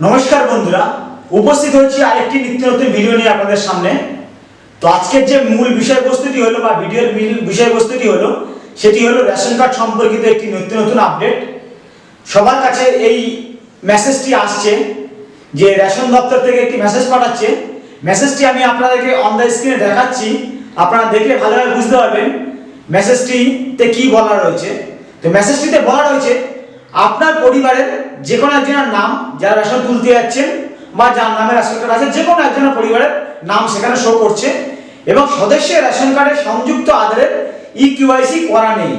নমস্কার বন্ধুরা, উপস্থিত হচ্ছি আরেকটি নিত্য নতুন ভিডিও নিয়ে আপনাদের সামনে। তো আজকের যে মূল বিষয়বস্তুটি হলো বা ভিডিওর বিষয়বস্তুটি হলো, সেটি হলো রেশন কার্ড সম্পর্কিত একটি নিত্য নতুন আপডেট সবার কাছে এই মেসেজটি আসছে যে রেশন দপ্তর থেকে একটি মেসেজ পাঠাচ্ছে। মেসেজটি আমি আপনাদেরকে অন দ্য স্ক্রিনে দেখাচ্ছি। আপনারা দেখলে ভালোভাবে বুঝতে পারবেন মেসেজটিতে কি বলা রয়েছে। তো মেসেজটিতে বলা রয়েছে আপনার পরিবারের যে কোনো একজনের নাম যারা রেশন তুলতে যাচ্ছেন বা যার নামে রেশন কার্ড আছে, যে কোনো একজনের পরিবারের নাম সেখানে শো করছে। এবং সদস্যের রেশন কার্ডে সংযুক্ত আধারের ই কিউআইসি করা নেই।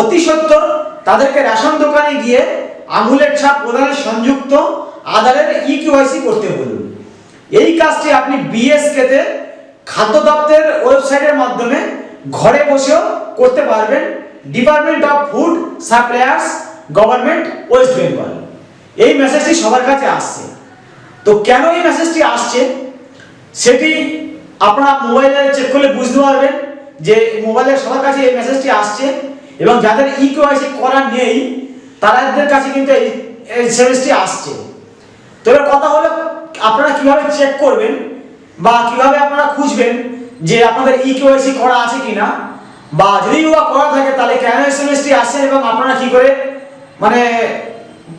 অতি সত্বর তাদেরকে রেশন দোকানে গিয়ে আঙুলের ছাপ প্রদানের সংযুক্ত আধারের ই কিউআইসি করতে বলুন। এই কাজটি আপনি বিএসকে তে খাদ্য দপ্তরের ওয়েবসাইটের মাধ্যমে ঘরে বসেও করতে পারবেন। Department of food suppliers government West Bengal. এই মেসেজটি সবার কাছে আসছে। তো কেন এই মেসেজটি আসছে? সেটি আপনারা মোবাইলে চেক করলে বুঝতে পারবেন যে মোবাইলে সবার কাছে এই মেসেজটি আসছে এবং যাদের ই কেওয়াইসি করা নেই তাদের কাছে কিন্তু এই এসএমএসটি আসছে। তো এবার কথা হলো, আপনারা কীভাবে চেক করবেন বা কীভাবে আপনারা খুঁজবেন যে আপনাদের ই কেওয়াইসি করা আছে কিনা? বা যদি করা থাকে, তাহলে কেন এসএমএসটি আসছে এবং আপনারা কি করে মানে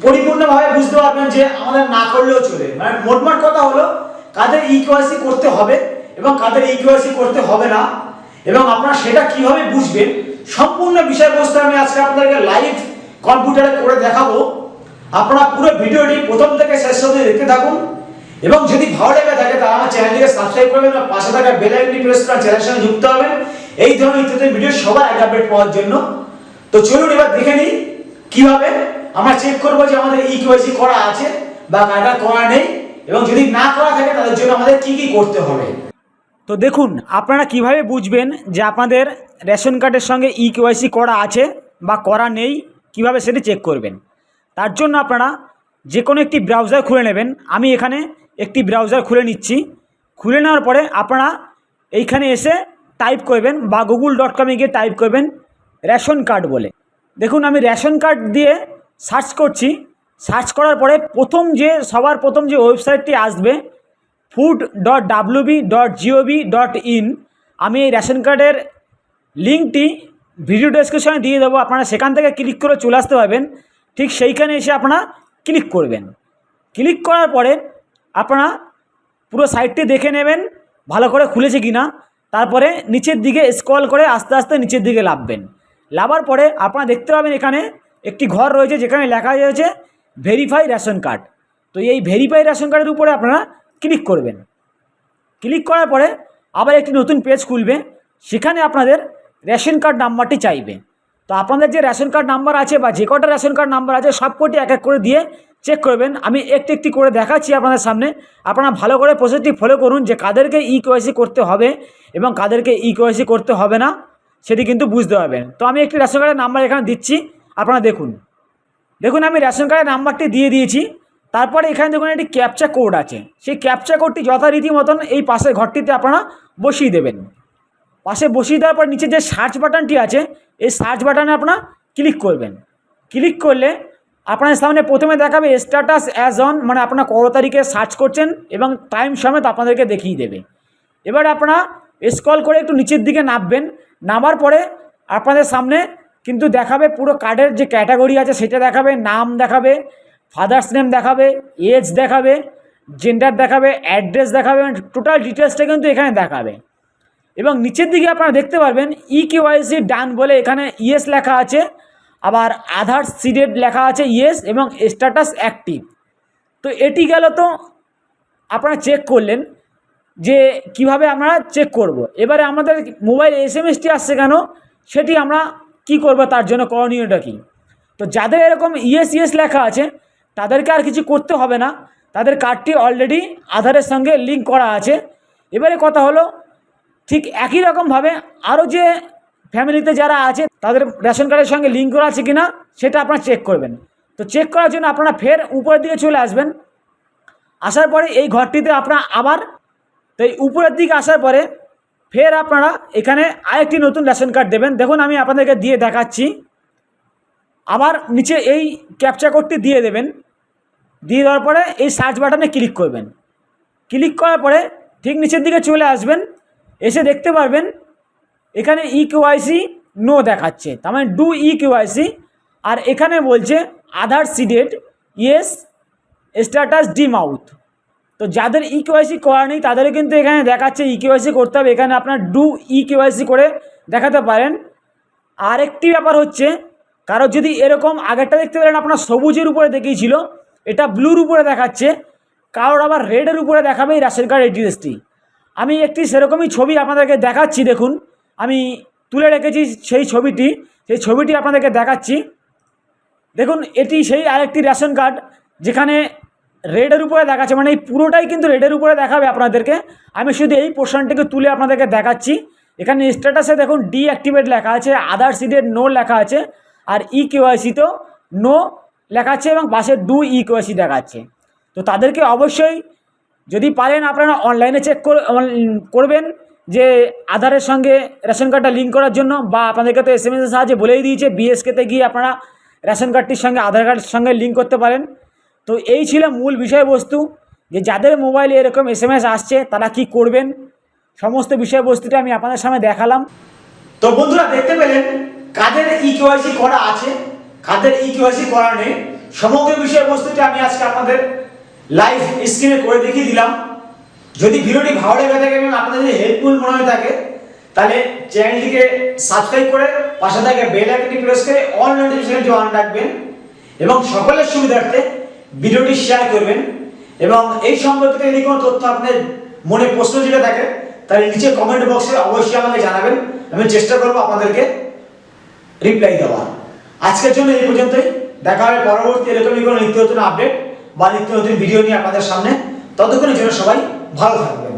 পরিপূর্ণভাবে বুঝতে পারবেন যে আমাদের না করলেও চলে। মানে মোটমাট কথা হলো, কাদের ই কেওয়াইসি করতে হবে এবং কাদের ই কেওয়াইসি করতে হবে না, এবং আপনারা সেটা কীভাবে বুঝবেন, সম্পূর্ণ বিষয়বস্তু আমি আজকে আপনাদেরকে লাইভ কম্পিউটারে করে দেখাবো। আপনারা পুরো ভিডিওটি প্রথম থেকে শেষ অবধি দেখতে থাকুন, এবং যদি ভালো লেগে থাকে তাহলে আমার চ্যানেলটিকে সাবস্ক্রাইব করবেন এবং পাশে থাকা বেল আইকনটি প্রেস করে চ্যানেলের সঙ্গে যুক্ত হবেন। এই ধরনের ইত্যাদি ভিডিও সবার আপডেট পাওয়ার জন্য। তো চলুন এবার দেখে নিই কীভাবে? আমরা চেক করব যে আমাদের ই কেওয়াইসি করা আছে বা কাটা করা নেই, এবং যদি না করা থাকে, তাদের জন্য আমাদের কি কি করতে হবে? তো দেখুন, আপনারা কীভাবে বুঝবেন যে আপনাদের রেশন কার্ডের সঙ্গে ই কেওয়াইসি করা আছে বা করা নেই, কীভাবে সেটি চেক করবেন? তার জন্য আপনারা যে কোনো একটি ব্রাউজার খুলে নেবেন। আমি এখানে একটি ব্রাউজার খুলে নিচ্ছি। খুলে নেওয়ার পরে আপনারা এইখানে এসে টাইপ করবেন বা গুগল ডট কমে গিয়ে টাইপ করবেন রেশন কার্ড বলে। দেখুন, আমি রেশন কার্ড দিয়ে সার্চ করছি। সার্চ করার পরে প্রথম যে, সবার প্রথম যে ওয়েবসাইটটি আসবে food dot WB dot GOV dot in আমি এই রেশন কার্ডের লিঙ্কটি ভিডিও ডেসক্রিপশনে দিয়ে দেবো। আপনারা সেখান থেকে ক্লিক করে চলে আসতে পারবেন। ঠিক সেইখানে এসে আপনারা ক্লিক করবেন। ক্লিক করার পরে আপনারা পুরো সাইটটি দেখে নেবেন, ভালো করে খুলেছে কি না তারপরে নিচের দিকে স্ক্রল করে আস্তে আস্তে নিচের দিকে লাভবেন। লাভার পরে আপনারা দেখতে পাবেন এখানে একটি ঘর রয়েছে যেখানে লেখা রয়েছে ভেরিফাই রেশন কার্ড তো এই ভেরিফাই রেশন কার্ডের উপরে আপনারা ক্লিক করবেন। ক্লিক করার পরে আবার একটি নতুন পেজ খুলবে, সেখানে আপনাদের রেশন কার্ড নাম্বারটি চাইবে। তো আপনাদের যে রেশন কার্ড নাম্বার আছে বা যে কটা রেশন কার্ড নাম্বার আছে সব কটি এক এক করে দিয়ে চেক করবেন। আমি একটি একটি করে দেখাচ্ছি আপনাদের সামনে। আপনারা ভালো করে প্রসেসটি ফলো করুন যে কাদেরকে ই করতে হবে এবং কাদেরকে ই করতে হবে না। সেটি কিন্তু বুঝতে পারবেন। তো আমি একটি রেশন কার্ডের নাম্বার এখানে দিচ্ছি, আপনারা দেখুন। দেখুন, আমি রেশন কার্ডের নাম্বারটি দিয়ে দিয়েছি। তারপরে এখানে দেখুন, একটি ক্যাপচা কোড আছে। সেই ক্যাপচা কোডটি যথারীতি মতন এই পাশের ঘরটিতে আপনারা বসিয়ে দেবেন। পাশে বসিয়ে দেওয়ার পর নিচে যে সার্চ বাটনটি আছে, এই সার্চ বাটনে আপনারা ক্লিক করবেন। ক্লিক করলে আপনার সামনে প্রথমে দেখাবে স্ট্যাটাস অ্যাজ অন মানে আপনার কত তারিখে সার্চ করছেন এবং টাইম সমেত আপনাদেরকে দেখিয়ে দেবে। এবার আপনারা স্ক্রল করে একটু নিচের দিকে নামবেন। নামার পরে আপনাদের সামনে কিন্তু দেখাবে পুরো কার্ডের যে ক্যাটাগরি আছে সেটা দেখাবে, নাম দেখাবে ফাদার্স নেম দেখাবে এজ দেখাবে জেন্ডার দেখাবে অ্যাড্রেস দেখাবে টোটাল ডিটেলসটা কিন্তু এখানে দেখাবে। এবং নিচের দিকে আপনারা দেখতে পারবেন ই কেওয়াইসি ডান বলে এখানে ইয়েস লেখা আছে, আবার আধার সিডেড লেখা আছে ইয়েস এবং স্ট্যাটাস অ্যাক্টিভ তো এটি গেল তো আপনারা চেক করলেন। যে কীভাবে আমরা চেক করব। এবারে আমাদের মোবাইল এস এম এসটি আসছে কেন? সেটি আমরা কি করব তার জন্য করণীয়টা কী? তো যাদের এরকম ইয়েস ইয়েস লেখা আছে, তাদেরকে আর কিছু করতে হবে না। তাদের কার্ডটি অলরেডি আধারের সঙ্গে লিঙ্ক করা আছে। এবারে কথা হলো, ঠিক একই রকমভাবে আরও যে ফ্যামিলিতে যারা আছে, তাদের রেশন কার্ডের সঙ্গে লিঙ্ক করা আছে কিনা, সেটা আপনারা চেক করবেন। তো চেক করার জন্য আপনারা ফের উপরের দিকে চলে আসবেন। আসার পরে এই ঘরটিতে আপনারা আবার তো এই উপরের দিকে আসার পরে ফের আপনারা এখানে আরেকটি নতুন রেশন কার্ড দেবেন। দেখুন, আমি আপনাদেরকে দিয়ে দেখাচ্ছি। আবার নিচে এই ক্যাপচা কোডটি দিয়ে দেবেন। দিয়ে দেওয়ার পরে এই সার্চ বাটনে ক্লিক করবেন। ক্লিক করার পরে ঠিক নিচের দিকে চলে আসবেন। এসে দেখতে পারবেন, এখানে ই কেওয়াইসি নো দেখাচ্ছে। তার মানে ডু ই কেওয়াইসি আর এখানে বলছে আধার সিডেড ইয়েস স্ট্যাটাস ডি মাউথ তো যাদের ই কেওয়াইসি করা নেই, তাদেরও কিন্তু এখানে দেখাচ্ছে ই কেওয়াইসি করতে হবে। এখানে আপনার ডু ই কেওয়াইসি করে দেখাতে পারেন। আরেকটি ব্যাপার হচ্ছে, কারও যদি এরকম আগেরটা দেখতে পেলেন, আপনার সবুজের উপরে দেখিয়েছিল, এটা ব্লুর উপরে দেখাচ্ছে, কারোর আবার রেডের উপরে দেখাবে এই রেশন কার্ড এড্রেসটি আমি একটি সেরকমই ছবি আপনাদেরকে দেখাচ্ছি, দেখুন। আমি তুলে রেখেছি সেই ছবিটি সেই ছবিটি আপনাদেরকে দেখাচ্ছি। দেখুন, এটি সেই আরেকটি রেশন কার্ড যেখানে রেডের উপরে দেখাচ্ছে মানে এই পুরোটাই কিন্তু রেডের উপরে দেখাবে আপনাদেরকে। আমি শুধু এই পোর্শনটিকে তুলে আপনাদেরকে দেখাচ্ছি। এখানে স্ট্যাটাসে দেখুন ডিঅ্যাক্টিভেট লেখা আছে আধার সিডের নো লেখা আছে, আর ই কেওয়াইসি তো নো লেখা আছে এবং পাশে ডু ই কেওয়াইসি দেখাচ্ছে। তো তাদেরকে অবশ্যই যদি পারেন, আপনারা অনলাইনে চেক করবেন যে আধারের সঙ্গে রেশন কার্ডটা লিঙ্ক করার জন্য বা আপনাদেরকে তো এস এম এসের সাহায্যে বলেই দিয়েছে বিএসকেতে গিয়ে আপনারা রেশন কার্ডটির সঙ্গে, আধার কার্ডের সঙ্গে লিঙ্ক করতে পারেন। তো এই ছিল মূল বিষয়বস্তু যে যাদের মোবাইলে এরকম এস আসছে, তারা কি করবেন? সমস্ত বিষয়বস্তুটা আমি আপনাদের সামনে দেখালাম। তো বন্ধুরা, দেখতে পেলেন কাদের ই কেওয়াইসি করা আছে, কাদের ই কেওয়াইসি করা নেই, সমগ্র বিষয়বস্তুটা আমি আজকে আপনাদের লাইভ স্ক্রিনে করে দেখিয়ে দিলাম। যদি ভিডিওটি ভালো লেগে থাকে এবং আপনাদের যদি হেল্পফুল মনে হয়ে থাকে, তাহলে চ্যানেলটিকে সাবস্ক্রাইব করে পাশে থাকে বেল আইকনটি প্রেস করে অল নোটিফিকেশনটি অন রাখবেন এবং সকলের সুবিধার্থে ভিডিওটি শেয়ার করবেন এবং এই সম্পর্কিত যদি কোনো তথ্য আপনার মনে প্রশ্ন যেটা থাকে তাহলে নিচে কমেন্ট বক্সে অবশ্যই আমাকে জানাবেন। আমি চেষ্টা করব আপনাদেরকে রিপ্লাই দেওয়ার। আজকের জন্য এই পর্যন্তই। দেখা হবে পরবর্তী এরকমই কোনো নিত্য নতুন আপডেট বা নিত্য নতুন ভিডিও নিয়ে আপনাদের সামনে। ততক্ষণের জন্য সবাই ভালো থাকবেন।